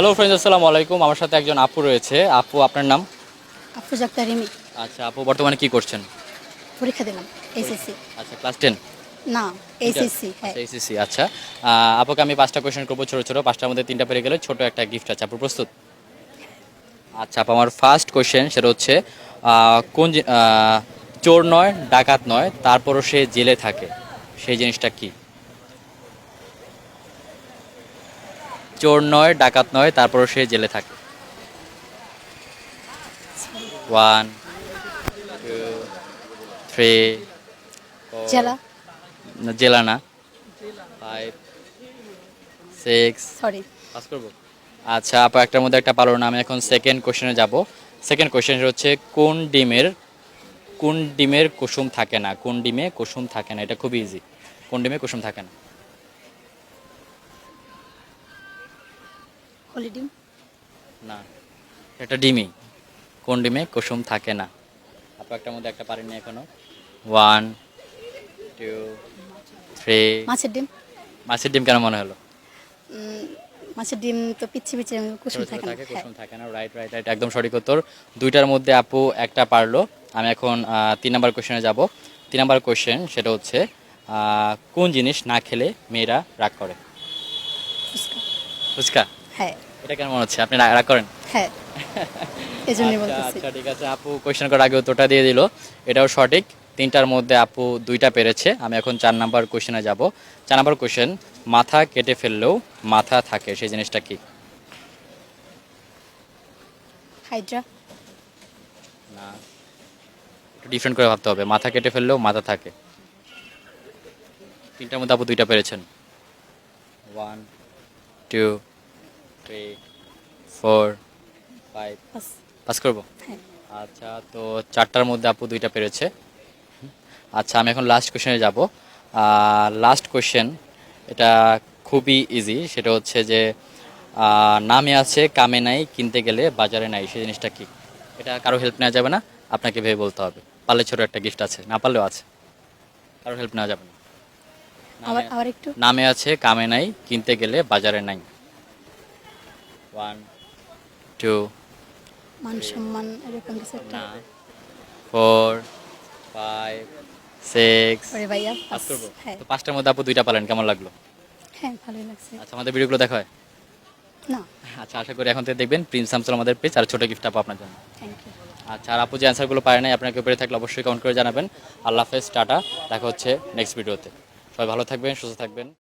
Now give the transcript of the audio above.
Hello friends আসসালামু আলাইকুম। আমার সাথে একজন আপু রয়েছে। আপু আপনার নাম? আফরোজা তারিমি আচ্ছা আপু বর্তমানে কি করছেন? পরীক্ষা দিলাম এসএসসি আচ্ছা ক্লাস টেন না এসএসসি হ্যাঁ। এইচএসসি আচ্ছা। আপুকে আমি পাঁচটা কোয়েশ্চেন করব ছোটো ছোটো। পাঁচটার মধ্যে তিনটা পেরে গেলে ছোটো একটা গিফট আছে। আপু প্রস্তুত? আচ্ছা আপু আমার ফার্স্ট কোয়েশ্চেন সেটা হচ্ছে কোন চোর নয় ডাকাত নয় তারপরও সে জেলে থাকে। সেই জিনিসটা কি? চোর নয় ডাকাত নয় তারপরও সে জেলে থাকে। ওয়ান টু থ্রি জেলা? জেলা না। ফাইভ সিক্স সরি পাস করব? আচ্ছা আপা একটার মধ্যে একটা পারো না আমি এখন সেকেন্ড কোশ্চেনে যাব। সেকেন্ড কোশ্চেন হচ্ছে কোন ডিমের কোন ডিমের কুসুম থাকে না? কোন ডিমে কুসুম থাকে না? এটা খুব ইজি কোন ডিমে কুসুম থাকে না? হলিডিম না এটা ডিমই। কোন ডিমে? কুসুম থাকে না। আপা একটার মধ্যে একটা পারেননি এখনও। ওয়ান টু থ্রি মাছের ডিম? মাছের ডিম কেন মনে হলো? মাছের ডিম তো পিচ্ছি পিচ্ছি কুসুম থাকে না। কুসুম থাকে না। রাইট রাইট রাইট একদম সঠিক উত্তর। দুইটার মধ্যে আপু একটা পারল। আমি এখন তিন নাম্বার কোশ্চেনে যাব। তিন নাম্বার কোশ্চেন সেটা হচ্ছে কোন জিনিস না খেলে মেয়েরা রাগ করে? ফুচকা। ফুচকা? হ্যাঁ। এটা কেন মনে হচ্ছে? আপনি রাগ করেন? হ্যাঁ। এই আচ্ছা, বলতেছি। আচ্ছা ঠিক আছে। আপু কোশ্চেন করার আগে উত্তরটা দিয়ে দিল। এটাও সঠিক। তিনটার মধ্যে আপু দুইটা পেরেছে। আমি এখন চার নাম্বার কোশ্চেনে যাব। চার নাম্বার কোশ্চেন মাথা কেটে ফেললেও মাথা থাকে সেই জিনিসটা কি? হাইড্রা। না। একটু ডিফারেন্ট করে ভাবতে হবে। মাথা কেটে ফেললেও মাথা থাকে। তিনটার মধ্যে আপু দুইটা পেরেছেন। One two three four five pass করব? হ্যাঁ। আচ্ছা তো চারটার মধ্যে আপু দুইটা পেরেছে। আচ্ছা আমি এখন লাস্ট কোশ্চেনে যাব। লাস্ট কোশ্চেন এটা খুবই ইজি সেটা হচ্ছে যে নামে আছে কামে নাই কিনতে গেলে বাজারে নাই সেই জিনিসটা কি? এটা কারও হেল্প নেওয়া যাবে না আপনাকে ভেবে বলতে হবে। পারলে ছোট একটা গিফট আছে না পারলেও আছে। কারও হেল্প নেওয়া যাবে না। আবার একটু নামে আছে কামে নাই কিনতে গেলে বাজারে নাই। ওয়ান টু মান সম্মান এরকম কিছু একটা। ফোর ফাইভ সিক্স ভাইয়া পাস করব? হ্যাঁ। তো পাঁচটার মধ্যে আপু দুইটা পালেন কেমন লাগল? হ্যাঁ ভালোই লাগছে। আচ্ছা আমাদের ভিডিওগুলো দেখা হয়? না। আচ্ছা আশা করি এখন থেকে দেখবেন প্রিন্স সামসুল আমাদের পেজ আর ছোটো গিফট আপু আপনার জন্য। থ্যাংক ইউ আচ্ছা আর আপু যে অ্যান্সারগুলো পারে নাই আপনাকে পেরে থাকলে অবশ্যই কমেন্ট করে জানাবেন। আল্লাহ হাফেজ টাটা। দেখা হচ্ছে নেক্সট ভিডিওতে সবাই ভালো থাকবেন সুস্থ থাকবেন।